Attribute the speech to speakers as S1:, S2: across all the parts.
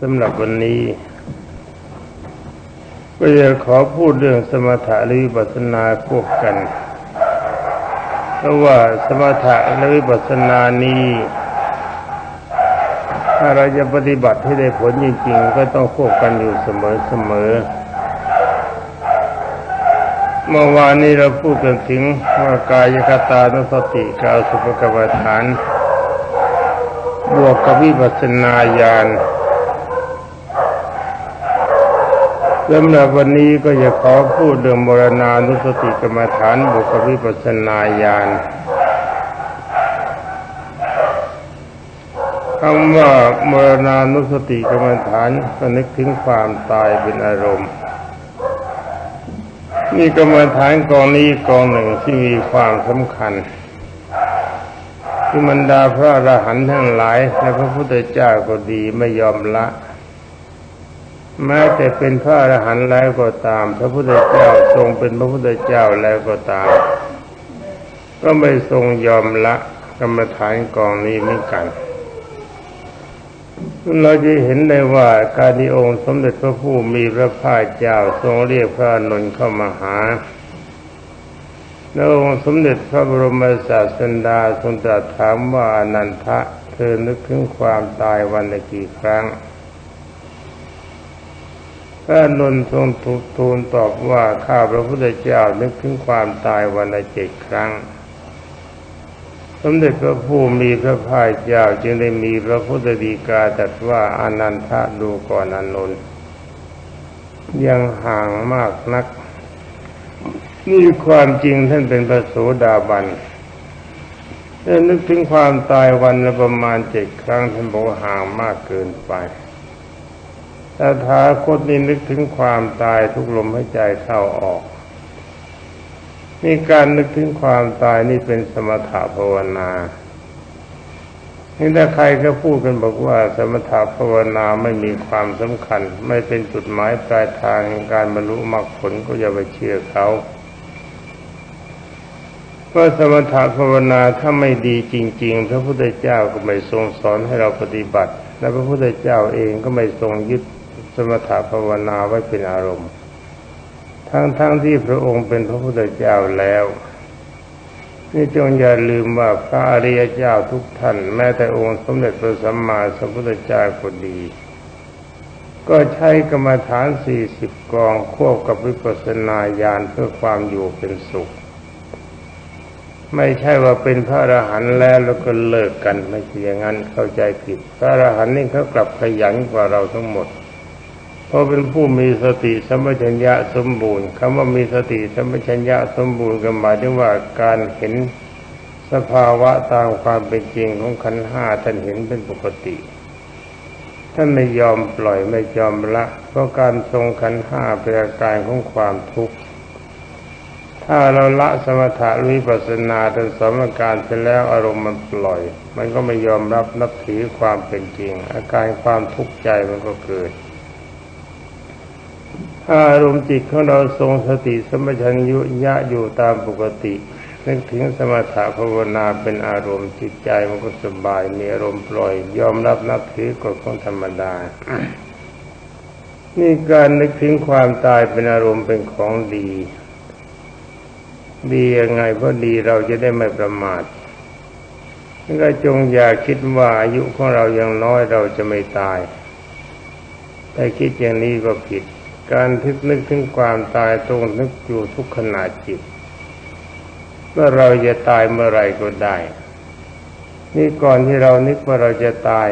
S1: สำหรับวันนี้ ก็จะขอพูดเรื่องสมถะและวิปัสสนาควบกัน เพราะว่าสมถะและวิปัสสนานี้ถ้าเราจะปฏิบัติให้ได้ผลจริงๆ ก็ต้องควบกันอยู่เสมอๆเมื่อวานนี้เราพูดกันถึงว่ากายคตานุสติกาวสุภกรรมฐานบวกกับวิปัสสนาญาณ สำหรับวันนี้ก็จะขอพูดเรื่องมรณานุสติกรรมฐานบวกกับวิปัสสนาญาณคำว่ามรณานุสติกรรมฐานก็นึกถึงความตายเป็นอารมณ์นี่กรรมฐานกองนี้กองหนึ่งที่มีความสำคัญที่มันดาพระอรหันต์ทั้งหลาย และพระพุทธเจ้าก็ดีไม่ยอมละ แม้แต่เป็นพระอรหันต์แล้วก็ตาม พระพุทธเจ้าทรงเป็นพระพุทธเจ้าแล้วก็ตาม ก็ไม่ทรงยอมละกรรมฐานกองนี้เหมือนกัน เราจะเห็นได้ว่าการที่องค์สมเด็จพระผู้มีพระภาคเจ้าทรงเรียกพระนนท์เข้ามาหาแล้วองค์สมเด็จพระบรมศาสดาทรงตรัสถามว่านันทะ เธอนึกถึงความตายวันละกี่ครั้ง พระนนท์ทรงทูลตอบว่าข้าพระพุทธเจ้านึกถึงความตายวันละเจ็ดครั้ง สมเด็จพระผู้มีพระภาคเจ้าจึงได้มีพระพุทธดีกาตรัสว่าอนันทะดูก่อนอนนท์ยังห่างมากนัก นี่ความจริงท่านเป็นพระโสดาบันถ้านึกถึงความตายวันละประมาณเจ็ดครั้งท่านบอกห่างมากเกินไป ตถาคตนี่นึกถึงความตายทุกลมหายใจเข้าออกนี่การนึกถึงความตายนี่เป็นสมถะภาวนานี่ถ้าใครก็พูดกันบอกว่า สมถะภาวนาไม่มีความสำคัญ ไม่เป็นจุดหมายปลายทางในการบรรลุมรรคผลก็อย่าไปเชื่อเขาเพราะสมถะภาวนาถ้าไม่ดีจริง ๆ พระพุทธเจ้าก็ไม่ทรงสอนให้เราปฏิบัติ และพระพุทธเจ้าเองก็ไม่ทรงยึด สมถภาวนาไว้เป็นอารมณ์ ทั้งๆทที่พระองค์เป็นพระพุทธเจ้าแล้ว นี่จงอย่าลืมว่าพระอริยเจ้าทุกท่าน แม้แต่องค์สมเด็จพระสัมมาสัมพุทธเจ้าก็ดี ก็ใช้กรรมฐานสี่สิบกองควบกับวิปัสสนาญาณเพื่อความอยู่เป็นสุข ไม่ใช่ว่าเป็นพระอรหันต์แล้วแล้วก็เลิกกันไม่ใช่อย่างนั้นเข้าใจผิด พระอรหันต์นี่เขากลับขยันกว่าเราทั้งหมด เพราะเป็นผู้มีสติสัมปชัญญะสมบูรณ์คำว่ามีสติสัมปชัญญะสมบูรณ์ก็หมายถึงว่าการเห็นสภาวะตามความเป็นจริงของขันห้าท่านเห็นเป็นปกติ ท่านไม่ยอมปล่อยไม่ยอมละ เพราะการทรงขันห้าเป็นอาการของความทุกข์ถ้าเราละสมถะวิปัสสนาทั้งสองอาการเสร็จแล้วอารมณ์มันปล่อย มันก็ไม่ยอมรับนับถือความเป็นจริง อาการความทุกข์ใจมันก็เกิด อารมณ์จิตของเราทรงสติสมัชัญญุยะอยู่ตามปกตินึกถึงสมถะภาวนาเป็นอารมณ์จิตใจมันก็สบาย มีอารมณ์ปล่อย ยอมรับนับถือกฎของธรรมดา นี่การนึกถึงความตายเป็นอารมณ์เป็นของดี ดียังไงเพราะดีเราจะได้ไม่ประมาทก็จงอย่าคิดว่าอายุของเรายังน้อยเราจะไม่ตาย แต่คิดอย่างนี้ก็ผิด การทึกนึกถึงความตายตรงนึกอยู่ทุกขณะจิตว่าเราจะตายเมื่อไรก็ได้ นี่ก่อนที่เรานึกว่าเราจะตาย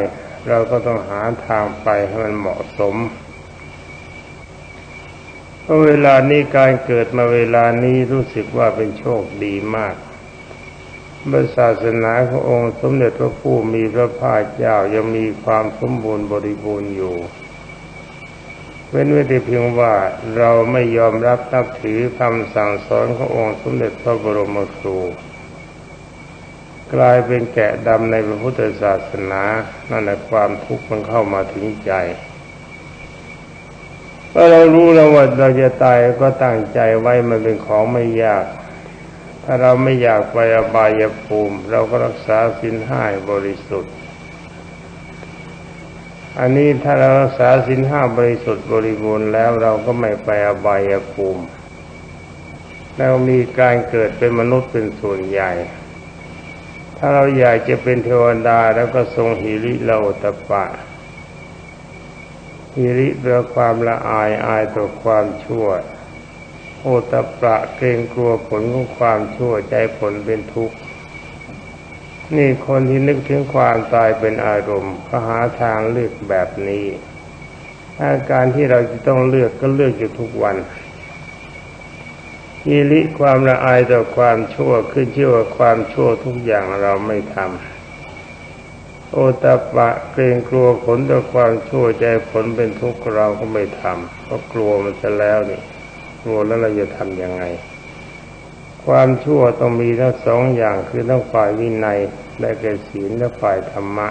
S1: เราก็ต้องหาทางไปให้มันเหมาะสมเพราะเวลานี้การเกิดมาเวลานี้รู้สึกว่าเป็นโชคดีมากบศาสนาขององค์สมเด็จพระผู้มีพระภาคเจ้ายังมีความสมบูรณ์บริบูรณ์อยู่ เว้นไว้แต่เพียงว่าเราไม่ยอมรับนับถือคำสั่งสอนขององค์สมเด็จพระบรมครู กลายเป็นแกะดำในพระพุทธศาสนานั่นแหละความทุกข์มันเข้ามาถึงใจเพราเรารู้แล้วว่าเราจะตายก็ตั้งใจไว้มันเป็นของไม่ยาก ถ้าเราไม่อยากไปอบายภูมิ เราก็รักษาสินห้าบริสุทธิ์ อันนี้ถ้าเรารักษาสินห้าบริสุทธิ์บริบูรณ์แล้วเราก็ไม่ไปอบายภูมิแล้วมีการเกิดเป็นมนุษย์เป็นส่วนใหญ่ ถ้าเราอยากจะเป็นเทวดาแล้วก็ทรงหิริโลตปะหิริแปลความละอายอายต่อความชั่ว โอตปะเกรงกลัวผลของความชั่วใจผลเป็นทุกข์ นี่คนที่นึกถึงความตายเป็นอารมณ์ก็หาทางเลือกแบบนี้อาการที่เราจะต้องเลือกก็เลือกอยู่ทุกวันฮิริความละอายต่อความชั่วขึ้นชื่อว่าความชั่วทุกอย่างเราไม่ทำโอตปะเกรงกลัวผลต่อความชั่วใจผลเป็นทุกข์เราก็ไม่ทำเพราะกลัวมันจะแล้วนี่กลัวแล้วเราจะทำยังไง ความชั่วต้องมีทั้งสองอย่างคือทั้งฝ่ายวินัยและแก่ศีลและฝ่ายธรรมะ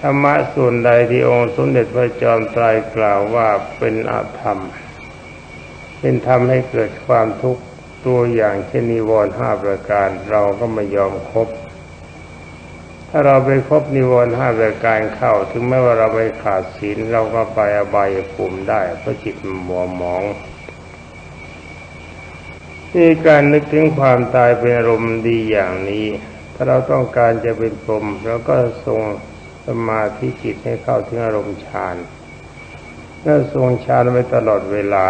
S1: ธรรมะส่วนใดที่องค์สมเด็จพระจอมไตรกล่าวว่าเป็นอาธรรม เป็นธรรมให้เกิดความทุกข์ตัวอย่างเช่นนิวรณ์ห้าประการ เราก็ไม่ยอมครบถ้าเราไปครบนิวรณ์ห้าประการเข้า ถึงแม้ว่าเราไปขาดศีลเราก็ไปอบายภูมิได้เพราะจิตมันมัวหมอง นี่การนึกถึงความตายเป็นอารมณ์ดีอย่างนี้ ถ้าเราต้องการจะเป็นพรมเราก็ทรงสมาธิจิตให้เข้าถึงอารมณ์ฌานและทรงฌานไว้ตลอดเวลา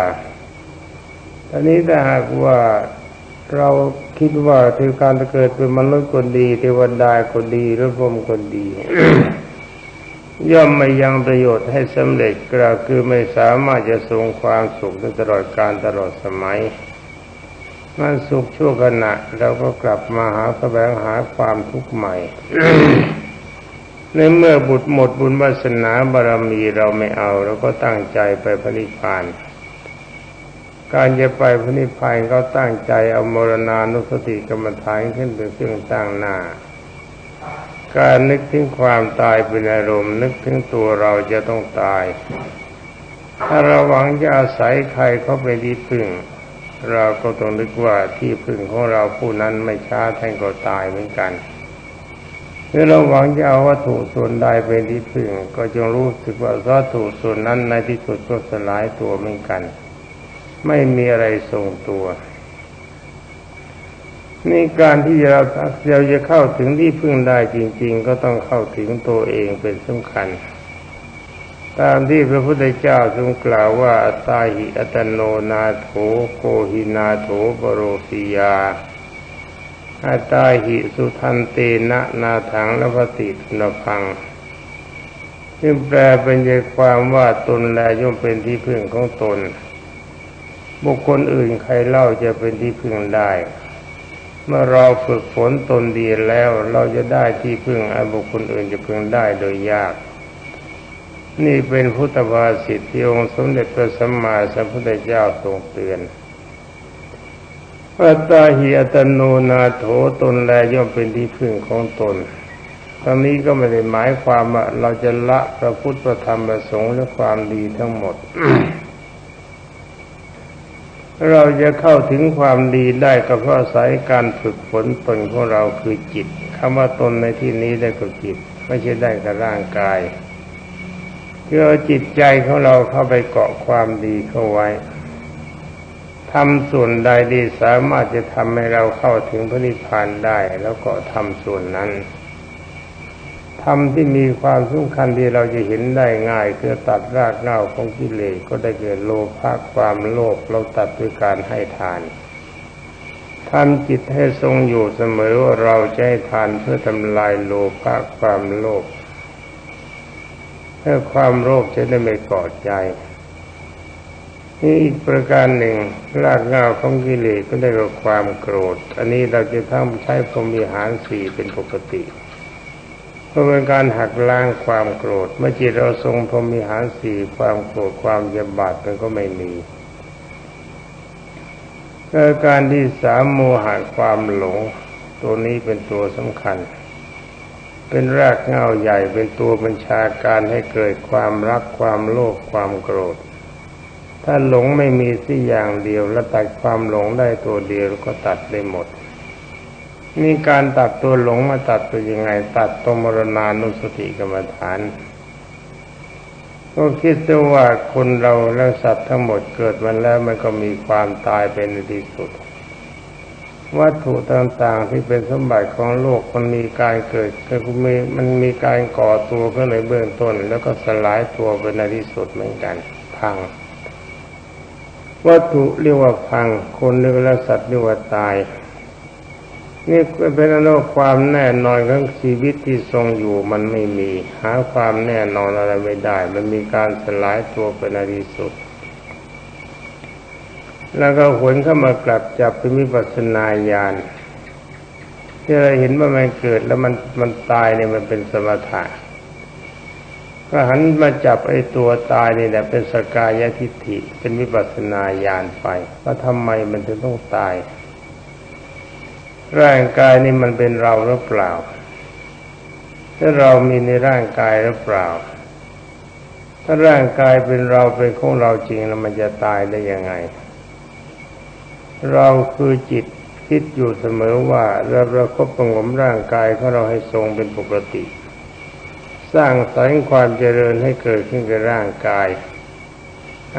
S1: ตอนนี้ถ้าหากว่าเราคิดว่าถือการเกิดเป็นมนุษย์คนดี เทวดาคนดีหรือพรหมคนดี ย่อมไม่ยังประโยชน์ให้สำเร็จกล่าวคือไม่สามารถจะทรงความสุขได้ตลอดการตลอดสมัย มันสุขชั่วขณะเราก็กลับมาหาแสวงหาความทุกข์ใหม่ในเมื่อบุตรหมดบุญวาสนาบารมีเราไม่เอาเราก็ตั้งใจไปพระนิพพานการจะไปพระนิพพานก็ตั้งใจเอามรณานุสติกรรมฐานขึ้นเป็นเครื่องตั้งหน้า การนึกถึงความตายเป็นอารมณ์ นึกถึงตัวเราจะต้องตาย ถ้าเราหวังจะอาศัยใครเขาไปที่พึ่ง เราก็ต้องนึกว่าที่พึ่งของเราผู้นั้นไม่ช้าท่านก็ตายเหมือนกันเมื่อเราหวังจะเอาวัตถุส่วนใดเป็นที่พึ่ง ก็จงรู้สึกว่าวัตถุส่วนนั้นในที่สุดก็สลายตัวเหมือนกัน ไม่มีอะไรทรงตัวนี่การที่เราเราจะเข้าถึงที่พึ่งได้จริง ๆ ก็ต้องเข้าถึงตัวเองเป็นสำคัญ ตามที่พระพุทธเจ้าทรงกล่าวว่าตาหิอัตโนนาโถโกหินาโถปโรสิยาอัตาหิสุทันเตนะนาถังละปฏิทุนพัง ซึ่งแปลเป็นใจความว่าตนแลย่อมเป็นที่พึ่งของตน บุคคลอื่นใครเล่าจะเป็นที่พึ่งได้ เมื่อเราฝึกฝนตนดีแล้ว เราจะได้ที่พึ่งไอ้บุคคลอื่นจะพึ่งได้โดยยาก นี่เป็นพุทธภาษิตที่องค์สมเด็จพระสัมมาสัมพุทธเจ้าทรงเตือนอัตตาหิอัตโนนาโถตนแลย่อมเป็นที่พึ่งของตนตอนนี้ก็ไม่ได้หมายความว่าเราจะละพระพุทธธรรมประสงค์และความดีทั้งหมด เราจะเข้าถึงความดีได้ก็เพราะอาศัยการฝึกฝนตนของเราคือจิตคำว่าตนในที่นี้ได้กับจิต ไม่ใช่ได้กับร่างกาย คือเอาจิตใจของเราเข้าไปเกาะความดีเข้าไว้ทำส่วนใดดีสามารถจะทำให้เราเข้าถึงพระนิพพานได้ แล้วก็ทำส่วนนั้นทำที่มีความสำคัญที่เราจะเห็นได้ง่ายคือตัดรากเหง้าของกิเลสก็ได้เกิดโลภะความโลภเราตัดด้วยการให้ทานทำจิตให้ทรงอยู่เสมอว่าเราจะให้ทานเพื่อทำลายโลภะความโลภ เพื่อความโลภจะได้ไม่ก่อใจนี่อีกประการหนึ่งรากเงาของกิเลสก็ได้กับความโกรธ อันนี้เราจะต้องใช้พรมิหารสี่เป็นปกติเพราะเป็นการหักล้างความโกรธ เมื่อจิตเราทรงพรมิหารสี่ความโกรธความยำบาดมันก็ไม่มีการที่สามโมหะความหลง ตัวนี้เป็นตัวสำคัญ เป็นรากเหง้าใหญ่เป็นตัวบัญชาการให้เกิดความรักความโลภความโกรธ ถ้าหลงไม่มีสิอย่างเดียว แล้วตัดความหลงได้ตัวเดียวก็ตัดได้หมดมีการตัดตัวหลงมาตัดตัวยังไง ตัดตมรณานุสติกรรมฐานก็คิดดูว่าคนเราและสัตว์ทั้งหมดเกิดมาแล้วมันก็มีความตายเป็นที่สุด วัตถุต่างๆที่เป็นสมบัติของโลกมันมีการเกิดคือมีมันมีการก่อตัวขึ้นในเบื้องต้น แล้วก็สลายตัวเป็นในที่สุดเหมือนกัน พัง วัตถุเรียกว่าพัง คนเรียกว่าสัตว์เรียกว่าตาย นี่เป็นอนุความแน่นอนของชีวิตที่ทรงอยู่มันไม่มี หาความแน่นอนอะไรไม่ได้ มันมีการสลายตัวเป็นในที่สุด แล้วก็หวนเข้ามากลับจับเป็นวิปัสนาญาณที่เราเห็นว่ามันเกิดแล้วมันมันตายเนี่ยมันเป็นสมถะก็หันมาจับไอ้ตัวตายนี่แหละเป็นสกายทิฏฐิ เป็นวิปัสสนาญาณไปว่าทำไมมันถึงต้องตาย ร่างกายนี่มันเป็นเราหรือเปล่าถ้าเรามีในร่างกายหรือเปล่า ถ้าร่างกายเป็นเราเป็นของเราจริงแล้วมันจะตายได้ยังไง เราคือจิตคิดอยู่เสมอว่าเราเราคบประงมร่างกายของเราให้ทรงเป็นปกติ สร้างสรรค์ความเจริญให้เกิดขึ้นกับร่างกาย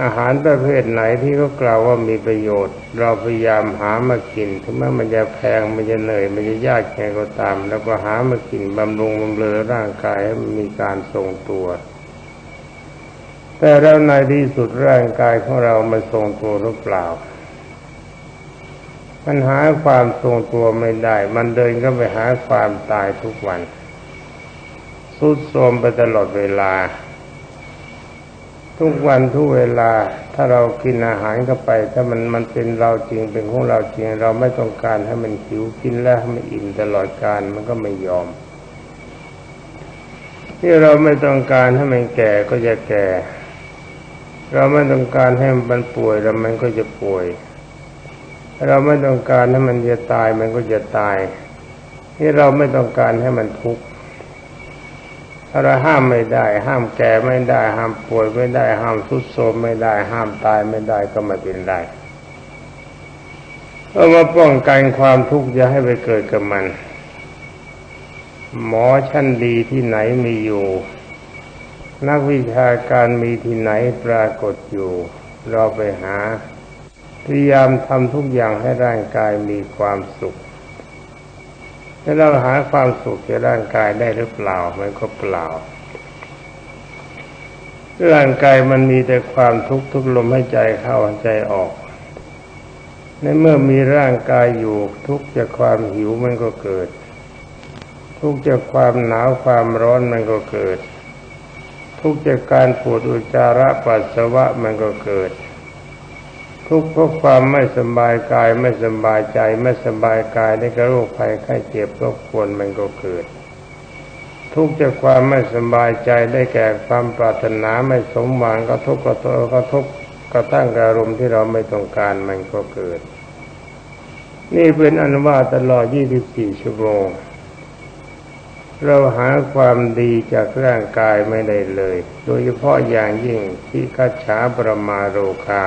S1: อาหารประเภทไหนที่เขากล่าวว่ามีประโยชน์ เราพยายามหามากินถึงแม้มันจะแพงมันจะเหนื่อยมันจะยากแค่ก็ตาม แล้วก็หามากินบำรุงบำเรอร่างกายให้มันมีการทรงตัว แต่แล้วในที่สุดร่างกายของเรามันทรงตัวหรือเปล่า มันหาความทรงตัวไม่ได้ มันเดินก็ไปหาความตายทุกวัน สุดโทมไปตลอดเวลา ทุกวันทุกเวลา ถ้าเรากินอาหารเข้าไป ถ้ามันมันเป็นเราจริงเป็นของเราจริง เราไม่ต้องการให้มันหิวกินแล้วให้มันอิ่มตลอดการมันก็ไม่ยอม ที่เราไม่ต้องการให้มันแก่ก็จะแก่ เราไม่ต้องการให้มันป่วยแล้วมันก็จะป่วย เราไม่ต้องการให้มันจะตายมันก็จะตาย ที่เราไม่ต้องการให้มันทุกข์เราห้ามไม่ได้ ห้ามแก่ไม่ได้ ห้ามป่วยไม่ได้ ห้ามทุดโทรมไม่ได้ ห้ามตายไม่ได้ก็ไม่เป็นไรเอามาป้องกันความทุกข์จะให้ไปเกิดกับมัน หมอชั้นดีที่ไหนมีอยู่ นักวิชาการมีที่ไหนปรากฏอยู่ เราไปหา พยายามทำทุกอย่างให้ร่างกายมีความสุขถ้าเราหาความสุขในร่างกายได้หรือเปล่า มันก็เปล่า ร่างกายมันมีแต่ความทุกข์ทุกลมให้ใจเข้าใจออก ในเมื่อมีร่างกายอยู่ทุกจากความหิวมันก็เกิด ทุกจากความหนาวความร้อนมันก็เกิด ทุกจากการปวดอุจจาระปัสสาวะมันก็เกิด ทุกข์เพราะความไม่สบายกายไม่สบายใจไม่สบายกายในกระโรคภัยไข้เจ็บรบกวนมันก็เกิด ทุกข์จากความไม่สบายใจได้แก่ความปรารถนาไม่สมหวังก็ทุกข์ก็ทกระทบกระทั่งอารมณ์ที่เราไม่ต้องการมันก็เกิด นี่เป็นอนุวาตลอด 24 ชั่วโมง เราหาความดีจากร่างกายไม่ได้เลย โดยเฉพาะอย่างยิ่งที่คัจฉาประมาโรคา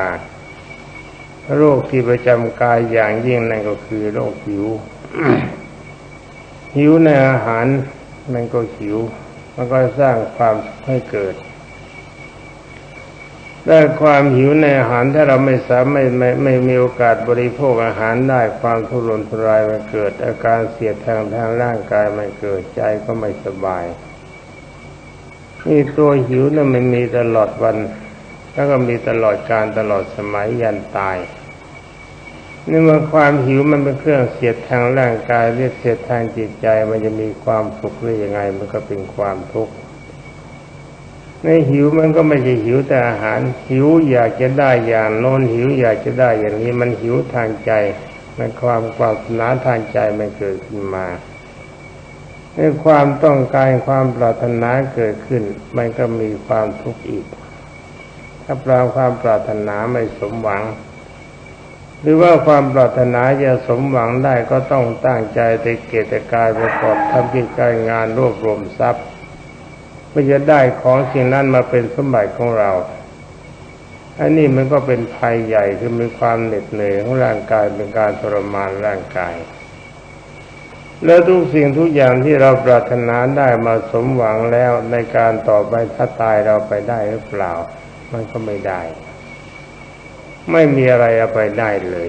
S1: โรคที่ประจำกายอย่างยิ่งนั่นก็คือโรคหิว หิวในอาหารมันก็หิว มันก็สร้างความให้เกิดได้ความหิวในอาหารถ้าเราไม่สามารถไม่ไม่มีโอกาสบริโภคอาหารได้ความทุรนทุรายมันเกิด อาการเสียดทางทางร่างกายมันเกิดใจก็ไม่สบายนี่ตัวหิวนั่นมันมีตลอดวัน แล้วก็มีตลอดการตลอดสมัยยันตายนี่เมื่อความหิวมันเป็นเครื่องเสียดทางร่างกายเรียกเสียดทางจิตใจ มันจะมีความสุขหรือยังไง มันก็เป็นความทุกข์ในหิวมันก็ไม่ใช่หิวแต่อาหาร หิวอยากจะได้อย่างโน้นหิวอยากจะได้อย่างนี้มันหิวทางใจมันความปรารถนาทางใจมันเกิดขึ้นมาในความต้องการความปรารถนาเกิดขึ้น มันก็มีความทุกข์อีก ถ้าปราความปรารถนาไม่สมหวัง หรือว่าความปรารถนาจะสมหวังได้ก็ต้องตั้งใจในเกตกายประกอบทำกิจการงานรวบรวมทรัพย์เพื่อจะได้ของสิ่งนั้นมาเป็นสมบัติของเราอันนี้มันก็เป็นภัยใหญ่คือมีความเหน็ดเหนื่อยของร่างกายเป็นการทรมานร่างกาย แล้วทุกสิ่งทุกอย่างที่เราปรารถนาได้มาสมหวังแล้วในการต่อไปถ้าตายเราไปได้หรือเปล่า มันก็ไม่ได้ ไม่มีอะไรเอาไปได้เลย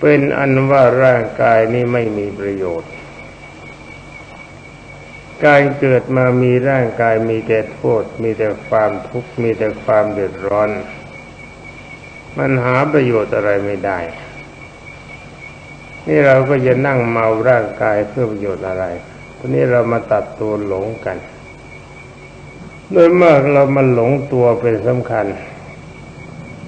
S1: เป็นอันว่าร่างกายนี้ไม่มีประโยชน์ การเกิดมามีร่างกายมีแต่โทษ มีแต่ความทุกข์มีแต่ความเดือดร้อน มันหาประโยชน์อะไรไม่ได้ นี่เราก็จะนั่งเมาร่างกายเพื่อประโยชน์อะไรทีนี้เรามาตัดตัวหลงกัน โดยมากเรามันหลงตัวเป็นสำคัญ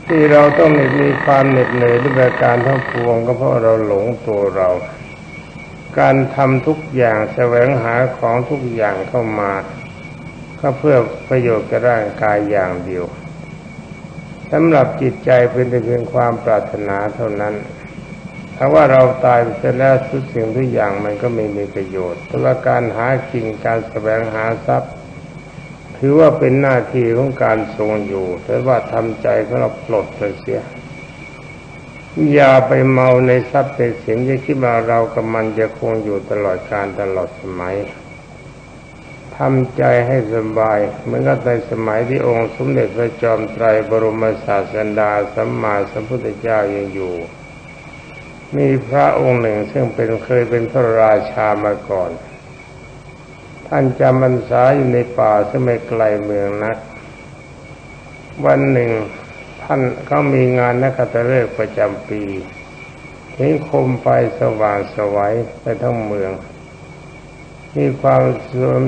S1: ที่เราต้องมีความเหน็ดเหนื่อยด้วยการทั้งปวงก็เพราะเราหลงตัวเรา การทำทุกอย่างแสวงหาของทุกอย่างเข้ามา ก็เพื่อประโยชน์กับร่างกายอย่างเดียวสำหรับจิตใจเป็นแต่เพียงความปรารถนาเท่านั้นถ้าว่าเราตายไปแล้วทุกสิ่งทุกอย่างมันก็ไม่มีประโยชน์แต่ว่าการหากินการแสวงหาทรัพย์ ถือว่าเป็นหน้าที่ของการทรงอยู่ แต่ว่าทำใจของเราปลดไปเสีย อย่าไปเมาในทรัพย์ในสินอย่าคิดว่าเรากับมันจะคงอยู่ตลอดการตลอดสมัยทำใจให้สบายเหมือนกับในสมัยที่องค์สมเด็จพระจอมไตรบรมศาสดาสัมมาสัมพุทธเจ้ายังอยู่ มีพระองค์หนึ่งซึ่งเป็นเคยเป็นพระราชามาก่อน ท่านจำพรรษาอยู่ในป่าซึ่งไม่ไกลเมืองนัก วันหนึ่งท่านเขามีงานนักขัตฤกษ์ประจำปีเห็นคมไฟสว่างสวัยไปทั้งเมือง มีความ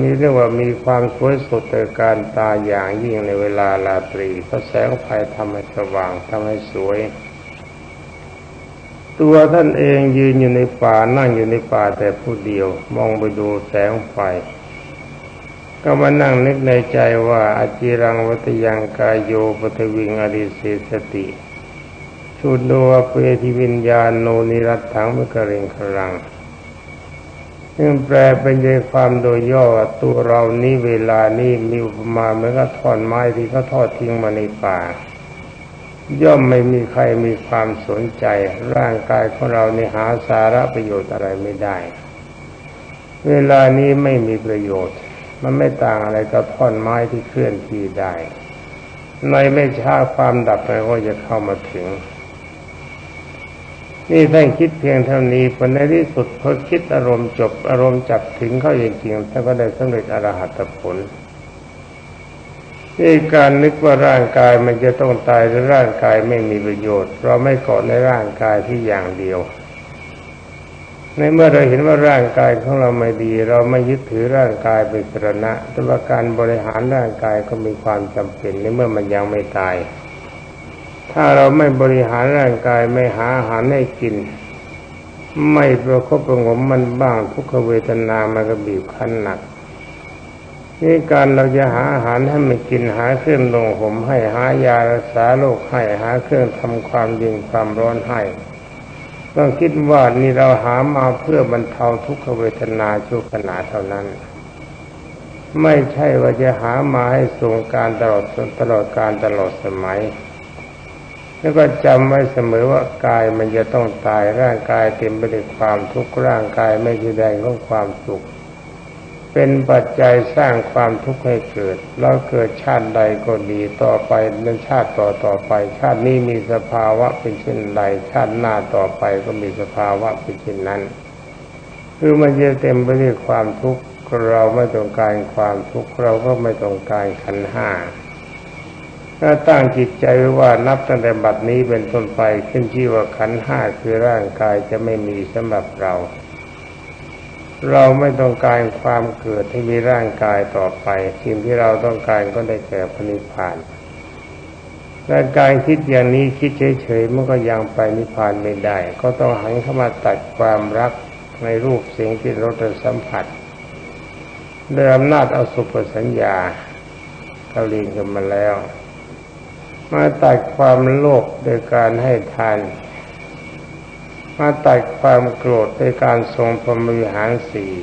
S1: มีเรียกว่ามีความสวยสดแต่การตาอย่างยิ่งในเวลาราตรีเพราะแสงไฟทำให้สว่างทำให้สวย ตัวท่านเองยืนอยู่ในป่านั่งอยู่ในป่าแต่ผู้เดียว มองไปดูแสงไฟ ก็มานั่งนึกในใจว่าอาจิรังวัตยังกายโยปทวิงอริเสสติชุดโดเปทิวิญญาณโนนิรัตถังมกเริงครัง ซึ่งแปลเป็นใจความโดยย่อตัวเรานี้เวลานี้มีอุปมาเหมือนกับท่อนไม้ที่เขาทอดทิ้งมาในป่า ย่อมไม่มีใครมีความสนใจ ร่างกายของเราในหาสาระประโยชน์อะไรไม่ได้ เวลานี้ไม่มีประโยชน์ มันไม่ต่างอะไรกับท่อนไม้ที่เคลื่อนที่ได้ ในไม่ช้าความดับไปก็จะเข้ามาถึง นี่ท่านคิดเพียงเท่านี้ผลในที่สุดพอคิดอารมณ์จบอารมณ์จับถึงเข้าจริงๆท่านก็ได้สำเร็จอรหัตผลนี่การนึกว่าร่างกายมันจะต้องตายหรือร่างกายไม่มีประโยชน์ เราไม่เกาะในร่างกายที่อย่างเดียว ในเมื่อเราเห็นว่าร่างกายของเราไม่ดี เราไม่ยึดถือร่างกายเป็นสรณะ แต่ว่าการบริหารร่างกายก็มีความจำเป็นในเมื่อมันยังไม่ตาย ถ้าเราไม่บริหารร่างกายไม่หาอาหารให้กิน ไม่ประคบประงมมันบ้างทุกขเวทนามันก็บีบคั้นหนักนี่การเราจะหาอาหารให้มันกินหาเครื่องลงห่มให้หายารักษาโรคให้หาเครื่องทำความเย็นความร้อนให้ ต้องคิดว่านี่เราหามาเพื่อบรรเทาทุกขเวทนาชั่วขณะเท่านั้น ไม่ใช่ว่าจะหามาให้ทรงการตลอดตลอดการตลอดสมัย แล้วก็จำไว้เสมอว่ากายมันจะต้องตายร่างกายเต็มไปด้วยความทุกข์ร่างกายไม่แสดงของความสุข เป็นปัจจัยสร้างความทุกข์ให้เกิดเราเกิดชาติใดก็ดีต่อไปในชาติต่อต่อไป ชาตินี้มีสภาวะเป็นเช่นใด ชาติหน้าต่อไปก็มีสภาวะเป็นเช่นนั้น คือมันจะเต็มไปด้วยความทุกข์เราไม่ต้องการความทุกข์เราก็ไม่ต้องการขันห้าถ้าตั้งจิตใจไว้ว่านับตั้งแต่บัดนี้เป็นต้นไปขึ้นชื่อว่าขันห้าคือร่างกายจะไม่มีสำหรับเรา เราไม่ต้องการความเกิดที่มีร่างกายต่อไปสิ่งที่เราต้องการก็ได้แก่พนิพพานและการคิดอย่างนี้คิดเฉยๆมันก็ยังไปนิพพานไม่ได้ ก็ต้องหันเข้ามาตัดความรักในรูปเสิ่งที่เราจะสัมผัสด้วยอำนาจเอาสุปสัญญาเขาเรียนกันมาแล้ว มาตัดความโลภโดยการให้ทาน มาตัดความโกรธในการทรงพรหมวิหารสี่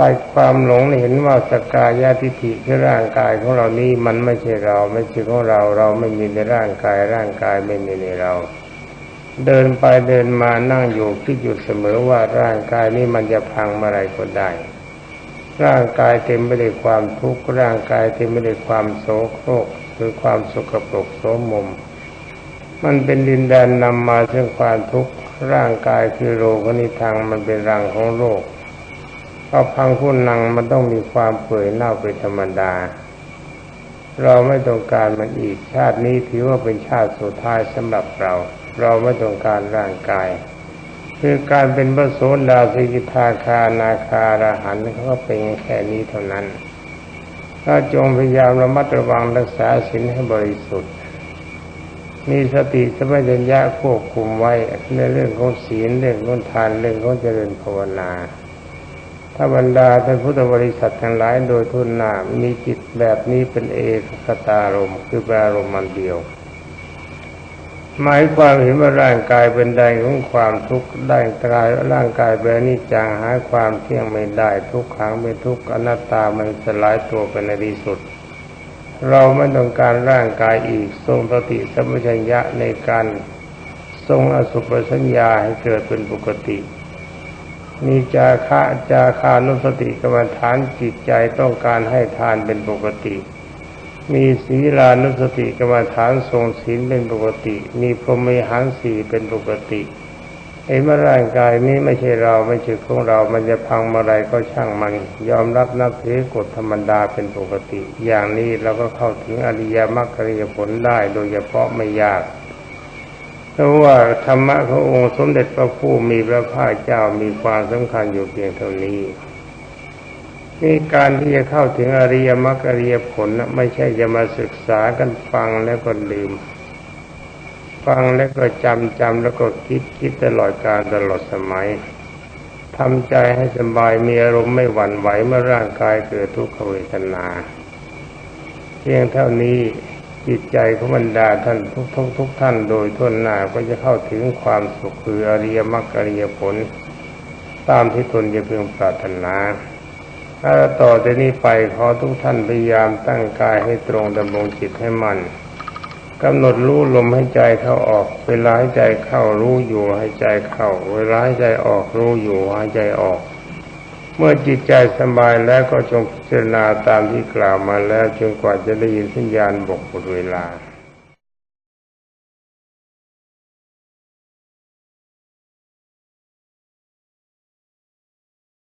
S1: ตัดความหลงเห็นว่าสกายาทิฏฐิที่ร่างกายของเรานี้มันไม่ใช่เรา ไม่ใช่ของเรา เราไม่มีในร่างกายร่างกายไม่มีในเรา เดินไปเดินมานั่งอยู่คิดอยู่เสมอว่าร่างกายนี้มันจะพังเมื่อไรก็ได้ ร่างกายเต็มไปด้วยความทุกข์ร่างกายเต็มไปด้วยความโศกโครกคือความสกปรกโสมมม มันเป็นดินแดนนำมาซึ่งความทุกข์ร่างกายคือโรคนิทางมันเป็นรังของโรคพอพังคุณนังมันต้องมีความเปื่อยเน่าเป็นธรรมดา เราไม่ต้องการมันอีกชาตินี้ถือว่าเป็นชาติสุดท้ายสำหรับเรา เราไม่ต้องการร่างกาย คือการเป็นพระโสดาสิกิทาคานาคาราหันเขาก็เป็นแค่นี้เท่านั้นถ้าจงพยายามระมัดระวังรักษาศีลให้บริสุทธิ์ มีสติสมัญญะควบคุมไว้ในเรื่องของศีลเรื่องของทานเรื่องของเจริญภาวนา ถ้าบรรดาท่านพุทธบริษัททั้งหลายโดยทุนหนามีจิตแบบนี้เป็นเอกคตารมคือแปรารมมันเดียว หมายความเห็นว่าร่างกายเป็นใดของความทุกข์ได้กายร่างกายเป็นอนิจจังหาความเที่ยงไม่ได้ทุกขังเป็นทุกข์อนัตตามันสลายตัวเป็นในที่สุด เราไม่ต้องการร่างกายอีก ทรงสติสัมปชัญญะในการทรงอสุปสัญญาให้เกิดเป็นปกติ มีจาคะจาคานุสติกรรมฐานจิตใจต้องการให้ทานเป็นปกติ มีศีลานุสติกรรมฐานทรงศีลเป็นปกติ มีพรหมิหารสีเป็นปกติ ไอ้เมื่อร่างกายนี้ไม่ใช่เราไม่ใช่ของเรา มันจะพังเมื่อไรก็ช่างมัน ยอมรับนับถือกฎธรรมดาเป็นปกติ อย่างนี้เราก็เข้าถึงอริยมรรคอริยผลได้โดยเฉพาะไม่ยากเพราะว่าธรรมะขององค์สมเด็จพระผู้มีพระภาคเจ้ามีความสำคัญอยู่เพียงเท่านี้นี่การที่จะเข้าถึงอริยมรรคอริยผลไม่ใช่จะมาศึกษากันฟังแล้วก็ลืม ฟังแล้วก็จำจำแล้วก็คิดคิดตลอดการตลอดสมัยทำใจให้สบายมีอารมณ์ไม่หวั่นไหวเมื่อร่างกายเกิดทุกขเวทนา เพียงเท่านี้จิตใจของบรรดาท่านทุกทุกทุกท่านโดยทั่วหน้าก็จะเข้าถึงความสุขคืออริยมรรคอริยผล ตามที่ตนจะเพียงปรารถนาถ้าต่อจากนี้ไปขอทุกท่านพยายามตั้งกายให้ตรงดำรงจิตให้มัน่น กำหนดรู้ลมให้ใจเข้าออก เวลาให้ใจเข้ารู้อยู่ให้ใจเข้า เวลาให้ใจออกรู้อยู่ให้ใจออก เมื่อจิตใจสบายแล้วก็จงพิจารณาตามที่กล่าวมาแล้วจนกว่าจะได้ยินสัญญาณบอกหมดเวลา